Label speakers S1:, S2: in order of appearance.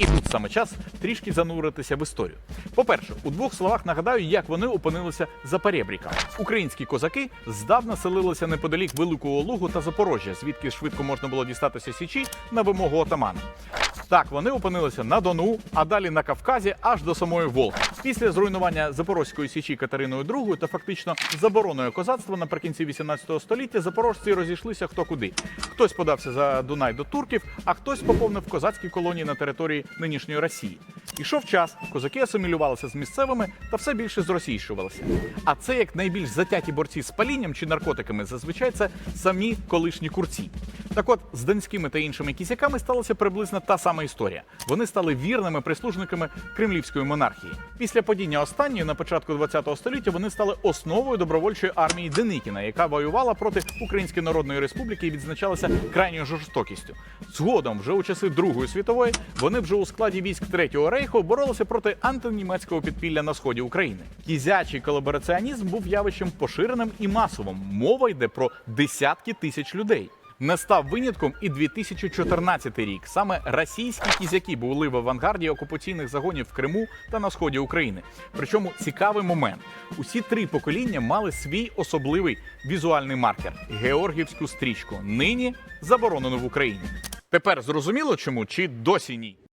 S1: І тут саме час трішки зануритися в історію. По-перше, у двох словах нагадаю, як вони опинилися за перебріками. Українські козаки здавна селилися неподалік Великого Лугу та Запорожжя, звідки швидко можна було дістатися січі на вимогу отамана. Так, вони опинилися на Дону, а далі на Кавказі аж до самої Волги. Після зруйнування Запорозької січі Катериною II та фактично забороною козацтва наприкінці 18 століття запорожці розійшлися хто куди. Хтось подався за Дунай до турків, а хтось поповнив козацькі колонії на території нинішньої Росії. Ішов час, козаки асимілювалися з місцевими та все більше зросійщувалися. А це як найбільш затяті борці з палінням чи наркотиками, зазвичай це самі колишні курці. Так от з донськими та іншими кізяками сталася приблизно та сама історія. Вони стали вірними прислужниками кремлівської монархії. Після падіння останньої на початку ХХ століття вони стали основою добровольчої армії Деникіна, яка воювала проти Української Народної Республіки і відзначалася крайньою жорстокістю. Згодом, вже у часи Другої світової, вони вже у складі військ Третього рейху боролися проти антинімецького підпілля на сході України. Кізячий колабораціонізм був явищем поширеним і масовим. Мова йде про десятки тисяч людей. Не став винятком і 2014 рік. Саме російські кізяки були в авангарді окупаційних загонів в Криму та на сході України. Причому цікавий момент: усі три покоління мали свій особливий візуальний маркер георгівську стрічку. Нині заборонено в Україні. Тепер зрозуміло чому чи досі ні?